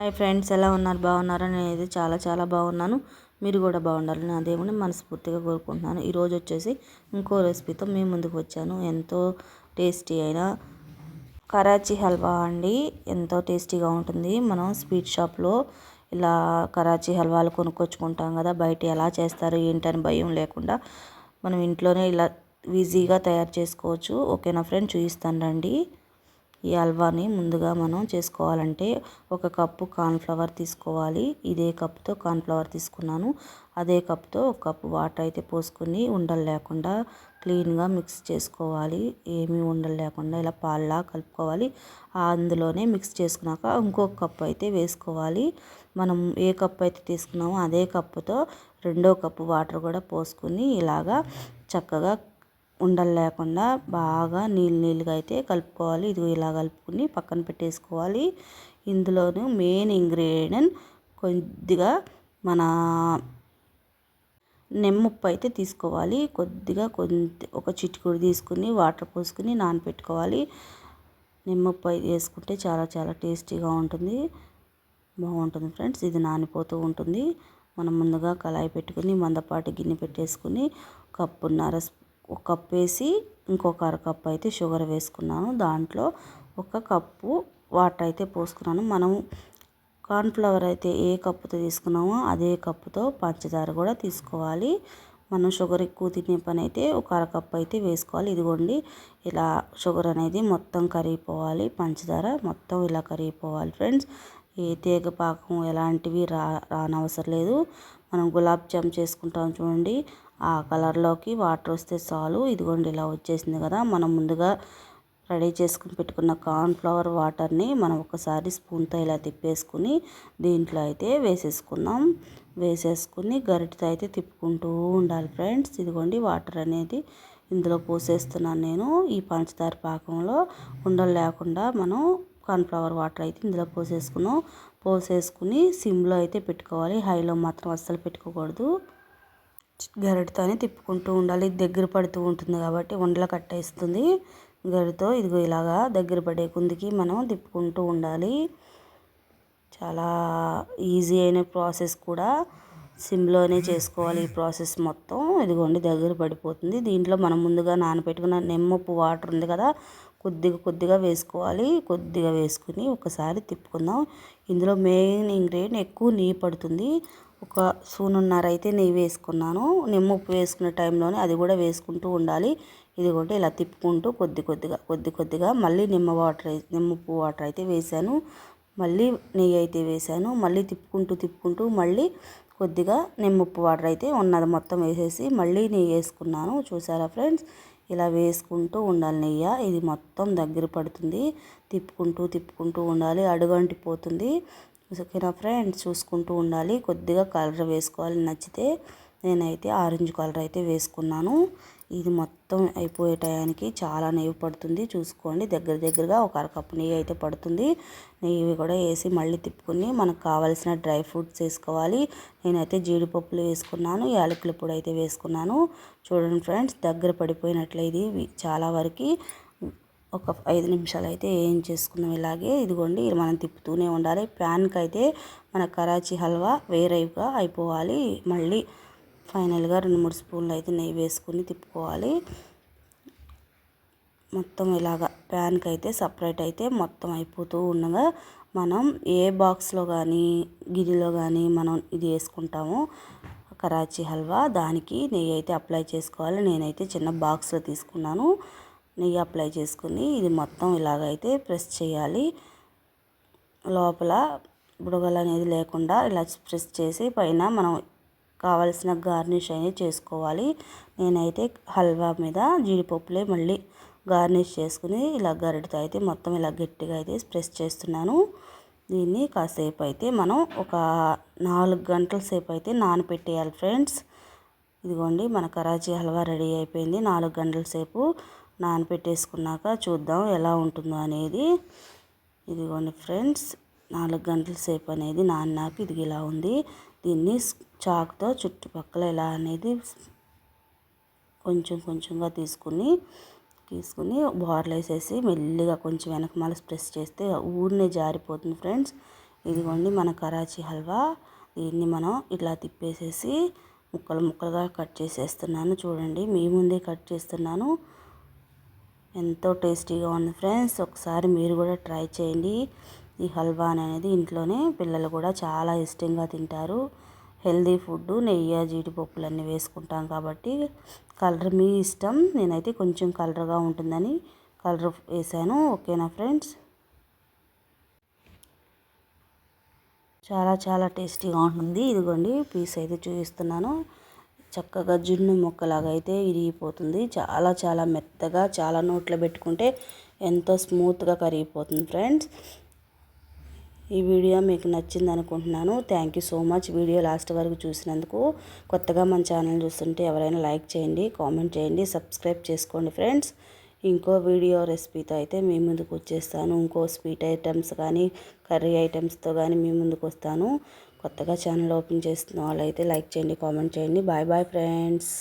Hi friends ఎలా ఉన్నారు? బాగున్నారా? నేనైతే చాలా చాలా బాగున్నాను. మీరు కూడా బాగుండాలి నా దేవుని మనస్ఫూర్తిగా కోరుకుంటున్నాను. ఈరోజు వచ్చేసి ఇంకో రెసిపీతో మేము ముందుకు వచ్చాను. ఎంతో టేస్టీ అయిన కరాచీ హల్వా అండి. ఎంతో టేస్టీగా ఉంటుంది. మనం స్వీట్ షాప్లో ఇలా కరాచీ హల్వాలు కొనుక్కొచ్చుకుంటాం కదా బయట ఎలా చేస్తారు ఏంటని భయం లేకుండా మనం ఇంట్లోనే ఇలా ఈజీగా తయారు చేసుకోవచ్చు. ఓకేనా ఫ్రెండ్ చూపిస్తాను రండి. ఈ హల్వాని ముందుగా మనం చేసుకోవాలంటే ఒక కప్పు కార్న్ఫ్లవర్ తీసుకోవాలి. ఇదే కప్తో కార్న్ఫ్లవర్ తీసుకున్నాను. అదే కప్తో ఒక కప్పు వాటర్ అయితే పోసుకుని ఉండలు లేకుండా క్లీన్గా మిక్స్ చేసుకోవాలి. ఏమీ ఉండలు లేకుండా ఇలా పాల్లా కలుపుకోవాలి. అందులోనే మిక్స్ చేసుకున్నాక ఇంకొక కప్పు అయితే వేసుకోవాలి. మనం ఏ కప్పు అయితే తీసుకున్నామో అదే కప్పుతో రెండో కప్పు వాటర్ కూడా పోసుకుని ఇలాగా చక్కగా ఉండలు లేకుండా బాగా నీళ్ళు నీళ్ళుగా అయితే కలుపుకోవాలి. ఇది ఇలా కలుపుకుని పక్కన పెట్టేసుకోవాలి. ఇందులోను మెయిన్ ఇంగ్రీడియంట్ కొద్దిగా మన నిమ్మప్పు అయితే తీసుకోవాలి. కొద్దిగా కొద్ది ఒక చిటికుడు తీసుకుని వాటర్ పోసుకుని నానపెట్టుకోవాలి. నిమ్మప్పు అయితే వేసుకుంటే చాలా చాలా టేస్టీగా ఉంటుంది. బాగుంటుంది ఫ్రెండ్స్. ఇది నానిపోతూ ఉంటుంది. మనం ముందుగా కళాయి పెట్టుకుని మందపాటి గిన్నె పెట్టేసుకుని కప్పున్నర ఒక కప్ వేసి ఇంకొక అరకప్పు అయితే షుగర్ వేసుకున్నాను. దాంట్లో ఒక కప్పు వాటర్ అయితే పోసుకున్నాను. మనం కార్న్ఫ్లవర్ అయితే ఏ కప్పుతో తీసుకున్నామో అదే కప్పుతో పంచదార కూడా తీసుకోవాలి. మనం షుగర్ ఎక్కువ తినే పని అయితే ఒక అరకప్పు అయితే వేసుకోవాలి. ఇదిగోండి ఇలా షుగర్ అనేది మొత్తం కరిగిపోవాలి. పంచదార మొత్తం ఇలా కరిగిపోవాలి ఫ్రెండ్స్. ఏ తీగ పాకం ఎలాంటివి రా రానవసరం లేదు. మనం గులాబ్ జామ్ చేసుకుంటాం చూడండి. ఆ కలర్లోకి వాటర్ వస్తే చాలు. ఇదిగోండి ఇలా వచ్చేసింది కదా. మనం ముందుగా రెడీ చేసుకుని పెట్టుకున్న కార్న్ఫ్లవర్ వాటర్ని మనం ఒకసారి స్పూన్తో ఇలా తిప్పేసుకుని దీంట్లో అయితే వేసేసుకుందాం. వేసేసుకుని గరిటతో అయితే తిప్పుకుంటూ ఉండాలి ఫ్రెండ్స్. ఇదిగోండి వాటర్ అనేది ఇందులో పోసేస్తున్నాను నేను. ఈ పంచదార పాకంలో ఉండలు లేకుండా మనం కార్న్ఫ్లవర్ వాటర్ అయితే ఇందులో పోసేసుకున్నాం. పోసేసుకుని సిమ్లో అయితే పెట్టుకోవాలి. హైలో మాత్రం అస్సలు పెట్టుకోకూడదు. గరిటతోనే తిప్పుకుంటూ ఉండాలి. దగ్గర పడుతూ ఉంటుంది కాబట్టి వండల కట్టేస్తుంది. గరిటతో ఇదిగో ఇలాగా దగ్గర పడే కుందికి మనం తిప్పుకుంటూ ఉండాలి. చాలా ఈజీ అయిన ప్రాసెస్ కూడా సిమ్లోనే చేసుకోవాలి ఈ ప్రాసెస్ మొత్తం. ఇదిగోండి దగ్గర పడిపోతుంది. దీంట్లో మనం ముందుగా నానబెట్టుకున్న నిమ్మప్పు వాటర్ ఉంది కదా కొద్దిగా కొద్దిగా వేసుకోవాలి. కొద్దిగా వేసుకుని ఒకసారి తిప్పుకుందాం. ఇందులో మెయిన్ ఇంగ్రీడియంట్ ఎక్కువ నెయ్యి పడుతుంది. ఒక స్పూనున్నర అయితే నెయ్యి వేసుకున్నాను. నిమ్మ ఉప్పు వేసుకునే టైంలోనే అది కూడా వేసుకుంటూ ఉండాలి. ఇది కూడా ఇలా తిప్పుకుంటూ కొద్ది కొద్దిగా కొద్ది కొద్దిగా మళ్ళీ నిమ్మ వాటర్ నిమ్మ ఉప్పు వాటర్ అయితే వేసాను. మళ్ళీ నెయ్యి అయితే వేసాను. మళ్ళీ తిప్పుకుంటూ తిప్పుకుంటూ మళ్ళీ కొద్దిగా నిమ్మ ఉప్పు వాటర్ అయితే ఉన్నది మొత్తం వేసేసి మళ్ళీ నెయ్యి వేసుకున్నాను. చూసారా ఫ్రెండ్స్? ఇలా వేసుకుంటూ ఉండాలి నెయ్యి. ఇది మొత్తం దగ్గర పడుతుంది. తిప్పుకుంటూ తిప్పుకుంటూ ఉండాలి. అడుగంటిపోతుంది ఓకేనా ఫ్రెండ్స్ చూసుకుంటూ ఉండాలి. కొద్దిగా కలర్ వేసుకోవాలి. నచ్చితే నేనైతే ఆరెంజ్ కలర్ అయితే వేసుకున్నాను. ఇది మొత్తం అయిపోయే టయానికి చాలా నెయ్యి పడుతుంది. చూసుకోండి దగ్గర దగ్గరగా ఒక అరకప్పు నెయ్యి అయితే పడుతుంది. నెయ్యి కూడా వేసి మళ్ళీ తిప్పుకుని మనకు కావాల్సిన డ్రై ఫ్రూట్స్ వేసుకోవాలి. నేనైతే జీడిపప్పులు వేసుకున్నాను యాలకుల పొడి అయితే వేసుకున్నాను. చూడండి ఫ్రెండ్స్ దగ్గర పడిపోయినట్లే ఇది. చాలా వరకు ఒక ఐదు నిమిషాలు అయితే ఏం చేసుకుందాం ఇలాగే. ఇదిగోండి మనం తిప్పుతూనే ఉండాలి. ప్యాన్కి అయితే మన కరాచీ హల్వా వేరేగా అయిపోవాలి. మళ్ళీ ఫైనల్గా రెండు మూడు స్పూన్లు అయితే నెయ్యి వేసుకుని తిప్పుకోవాలి. మొత్తం ఇలాగా ప్యాన్కి అయితే సపరేట్ అయితే మొత్తం అయిపోతూ ఉండగా మనం ఏ బాక్స్లో కానీ గిన్నెలో కానీ మనం ఇది వేసుకుంటామో కరాచీ హల్వా దానికి నెయ్యి అయితే అప్లై చేసుకోవాలి. నేనైతే చిన్న బాక్స్లో తీసుకున్నాను. నెయ్యి అప్లై చేసుకుని ఇది మొత్తం ఇలాగైతే ప్రెస్ చేయాలి. లోపల బుడగలు అనేది లేకుండా ఇలా ప్రెస్ చేసి పైన మనం కావలసిన గార్నిష్ అనేది చేసుకోవాలి. నేనైతే హల్వా మీద జీడిపప్పులే మళ్ళీ గార్నిష్ చేసుకుని ఇలా గరిటతో అయితే మొత్తం ఇలా గట్టిగా అయితే ప్రెస్ చేస్తున్నాను. దీన్ని కాసేపు అయితే మనం ఒక నాలుగు గంటల సేపు అయితే నానపెట్టేయాలి ఫ్రెండ్స్. ఇదిగోండి మన కరాచీ హల్వా రెడీ అయిపోయింది. నాలుగు గంటల సేపు నానపెట్టేసుకున్నాక చూద్దాం ఎలా ఉంటుందో అనేది. ఇదిగోండి ఫ్రెండ్స్ నాలుగు గంటల సేపు అనేది నాన్నాక ఇది ఇలా ఉంది. దీన్ని చాక్తో చుట్టుపక్కల ఎలా అనేది కొంచెం కొంచెంగా తీసుకుని తీసుకుని బార్లు వేసేసి మెల్లిగా కొంచెం వెనక మళ్ళీ ప్రెస్ చేస్తే ఊరినే జారిపోతుంది ఫ్రెండ్స్. ఇదిగోండి మన కరాచీ హల్వా. దీన్ని మనం ఇట్లా తిప్పేసేసి ముక్కలు ముక్కలుగా కట్ చేసేస్తున్నాను. చూడండి మీ ముందే కట్ చేస్తున్నాను. ఎంతో టేస్టీగా ఉంది ఫ్రెండ్స్. ఒకసారి మీరు కూడా ట్రై చేయండి. ఈ హల్వా అనేది ఇంట్లోనే పిల్లలు కూడా చాలా ఇష్టంగా తింటారు. హెల్దీ ఫుడ్ నెయ్యి జీడిపప్పులు అన్నీ వేసుకుంటాం కాబట్టి కలర్ మీ ఇష్టం. నేనైతే కొంచెం కలర్గా ఉంటుందని కలర్ వేసాను. ఓకేనా ఫ్రెండ్స్? చాలా చాలా టేస్టీగా ఉంటుంది. ఇదిగోండి పీస్ అయితే చూపిస్తున్నాను. చక్కగా జున్ను మొక్కలాగా అయితే ఇరిగిపోతుంది. చాలా చాలా మెత్తగా చాలా నోట్లో పెట్టుకుంటే ఎంతో స్మూత్గా కరిగిపోతుంది ఫ్రెండ్స్. ఈ వీడియో మీకు నచ్చింది అనుకుంటున్నాను. Thank you so much video last వరకు చూసినందుకు కొత్తగా మన ఛానల్ చూస్తుంటే ఎవరైనా లైక్ చేయండి కామెంట్ చేయండి సబ్స్క్రైబ్ చేసుకోండి ఫ్రెండ్స్. ఇంకో వీడియో రెసిపీతో అయితే మీ ముందుకు వచ్చేస్తాను. ఇంకో స్వీట్ ఐటమ్స్ కానీ కర్రీ ఐటమ్స్తో కానీ మీ ముందుకు వస్తాను. కొత్తగా ఛానల్ ఓపెన్ చేస్తున్న వాళ్ళైతే లైక్ చేయండి కామెంట్ చేయండి. Bye bye friends